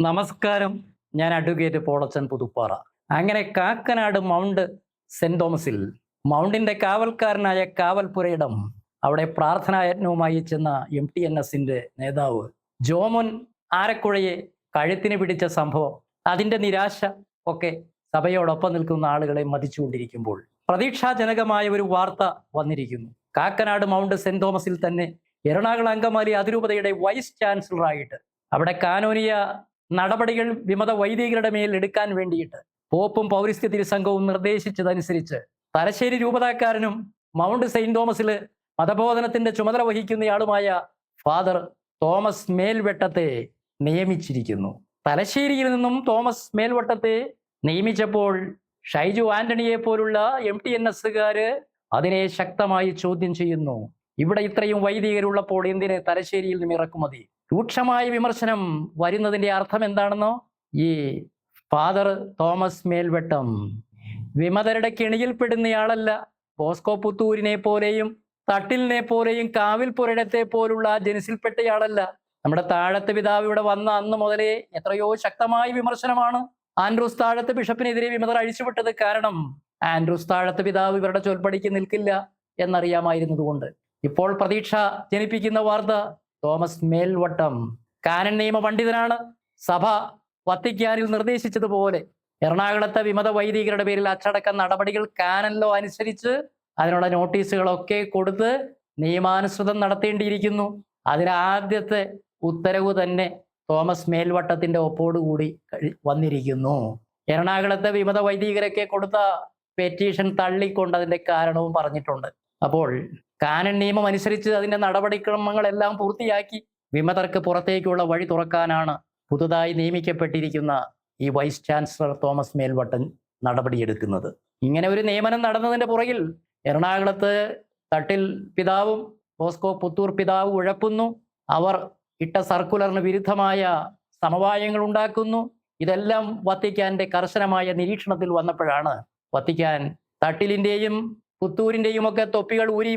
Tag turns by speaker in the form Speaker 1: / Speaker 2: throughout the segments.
Speaker 1: നമസ്കാരം. ഞാൻ അഡ്വക്കേറ്റ് പോളച്ചൻ പുതുപ്പാറ. അങ്ങനെ കാക്കനാട് മൗണ്ട് സെന്റ് തോമസിൽ മൗണ്ടിന്റെ കാവൽക്കാരനായ കാവൽപുരയിടം അവിടെ പ്രാർത്ഥനായജ്ഞവുമായി ചെന്ന എം ടി എൻ എസിന്റെ നേതാവ് ജോമോൻ ആരക്കുഴയെ കഴുത്തിന് പിടിച്ച സംഭവം അതിന്റെ നിരാശ ഒക്കെ സഭയോടൊപ്പം നിൽക്കുന്ന ആളുകളെ മതിച്ചുകൊണ്ടിരിക്കുമ്പോൾ പ്രതീക്ഷാജനകമായ ഒരു വാർത്ത വന്നിരിക്കുന്നു. കാക്കനാട് മൗണ്ട് സെന്റ് തോമസിൽ തന്നെ എറണാകുളം അങ്കമാലി അതിരൂപതയുടെ വൈസ് ചാൻസലറായിട്ട് അവിടെ കാനോനിയ നടപടികൾ വിമത വൈദികരുടെ മേൽ എടുക്കാൻ വേണ്ടിയിട്ട് പോപ്പും പൗരസ്ത്യ തിരുസംഘവും നിർദ്ദേശിച്ചതനുസരിച്ച് തലശ്ശേരി രൂപതാക്കാരനും മൗണ്ട് സെയിന്റ് തോമസിൽ മതബോധനത്തിന്റെ ചുമതല വഹിക്കുന്നയാളുമായ ഫാദർ തോമസ് മേൽവെട്ടത്തെ നിയമിച്ചിരിക്കുന്നു. തലശ്ശേരിയിൽ നിന്നും തോമസ് മേൽവട്ടത്തെ നിയമിച്ചപ്പോൾ ഷൈജു ആന്റണിയെ പോലുള്ള എം ടി എൻ എസ്സുകാര് അതിനെ ശക്തമായി ചോദ്യം ചെയ്യുന്നു. ഇവിടെ ഇത്രയും വൈദികരുള്ളപ്പോൾ എന്തിനെ തലശ്ശേരിയിൽ നിന്നും ഇറക്കുമതി രൂക്ഷമായ വിമർശനം വരുന്നതിന്റെ അർത്ഥം എന്താണെന്നോ? ഈ ഫാദർ തോമസ് മേൽവട്ടം. വിമതരുടെ കെണിയിൽപ്പെടുന്നയാളല്ല ബോസ്കോ പുത്തൂരിനെ പോലെയും തട്ടിലിനെ പോലെയും കാവിൽ പുരടത്തെ പോലുള്ള ജനസിൽപ്പെട്ടയാളല്ല. നമ്മുടെ താഴത്തെ പിതാവ് ഇവിടെ വന്ന അന്ന് മുതലേ എത്രയോ ശക്തമായ വിമർശനമാണ് ആൻഡ്രൂസ് താഴത്തെ ബിഷപ്പിനെതിരെ വിമതർ അഴിച്ചുവിട്ടത് കാരണം ആൻഡ്രൂസ് താഴത്തെ പിതാവ് ഇവരുടെ ചൊൽപ്പടിക്ക് നിൽക്കില്ല എന്നറിയാമായിരുന്നതുകൊണ്ട്. ഇപ്പോൾ പ്രതീക്ഷ ജനിപ്പിക്കുന്ന വാർത്ത തോമസ് മേൽവട്ടം. കാനൻ നിയമ പണ്ഡിതനാണ് സഭ വത്തിക്കാനിൽ നിർദ്ദേശിച്ചതുപോലെ. എറണാകുളത്തെ വിമത വൈദികരുടെ പേരിൽ അച്ചടക്ക നടപടികൾ കാനനിലോ അനുസരിച്ച് അതിനുള്ള നോട്ടീസുകളൊക്കെ കൊടുത്ത് നിയമാനുസൃതം നടത്തേണ്ടിയിരിക്കുന്നു. അതിന് ആദ്യത്തെ ഉത്തരവ് തന്നെ തോമസ് മേൽവട്ടത്തിന്റെ ഒപ്പോടുകൂടി കൂടി വന്നിരിക്കുന്നു. എറണാകുളത്തെ വിമത വൈദികരൊക്കെ കൊടുത്ത പെറ്റീഷൻ തള്ളിക്കൊണ്ട് അതിന്റെ കാരണവും പറഞ്ഞിട്ടുണ്ട്. അപ്പോൾ കാനൻ നിയമം അനുസരിച്ച് അതിന്റെ നടപടിക്രമങ്ങളെല്ലാം പൂർത്തിയാക്കി വിമതർക്ക് പുറത്തേക്കുള്ള വഴി തുറക്കാനാണ് പുതുതായി നിയമിക്കപ്പെട്ടിരിക്കുന്ന ഈ വൈസ് ചാൻസലർ തോമസ് മേൽവട്ടൻ നടപടിയെടുക്കുന്നത്. ഇങ്ങനെ ഒരു നിയമനം നടന്നതിന്റെ പുറകിൽ എറണാകുളത്ത് തട്ടിൽ പിതാവും ബോസ്കോ പുത്തൂർ പിതാവും ഉഴപ്പുന്നു. അവർ ഇട്ട സർക്കുലറിന് വിരുദ്ധമായ സമവായങ്ങൾ ഉണ്ടാക്കുന്നു. ഇതെല്ലാം വത്തിക്കാന്റെ കർശനമായ നിരീക്ഷണത്തിൽ വന്നപ്പോഴാണ് വത്തിക്കാൻ തട്ടിലിന്റെയും പുത്തൂരിന്റെയും ഒക്കെ തൊപ്പികൾ ഊരി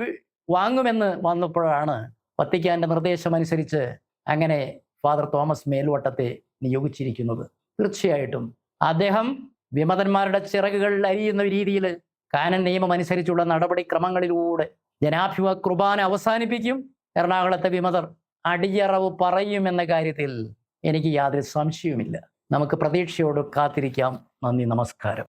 Speaker 1: വാങ്ങുമെന്ന് വന്നപ്പോഴാണ് വത്തിക്കാന്റെ നിർദ്ദേശമനുസരിച്ച് അങ്ങനെ ഫാദർ തോമസ് മേൽവട്ടത്തെ നിയോഗിച്ചിരിക്കുന്നത്. തീർച്ചയായിട്ടും അദ്ദേഹം വിമതന്മാരുടെ ചിറകുകൾ അരിയുന്ന രീതിയിൽ കാനൻ നിയമം അനുസരിച്ചുള്ള നടപടിക്രമങ്ങളിലൂടെ ജനാഭിമ കുർബാന അവസാനിപ്പിക്കും. എറണാകുളത്തെ വിമതർ അടിയറവ് പറയും എന്ന കാര്യത്തിൽ എനിക്ക് യാതൊരു സംശയവുമില്ല. നമുക്ക് പ്രതീക്ഷയോട് കാത്തിരിക്കാം. നന്ദി നമസ്കാരം.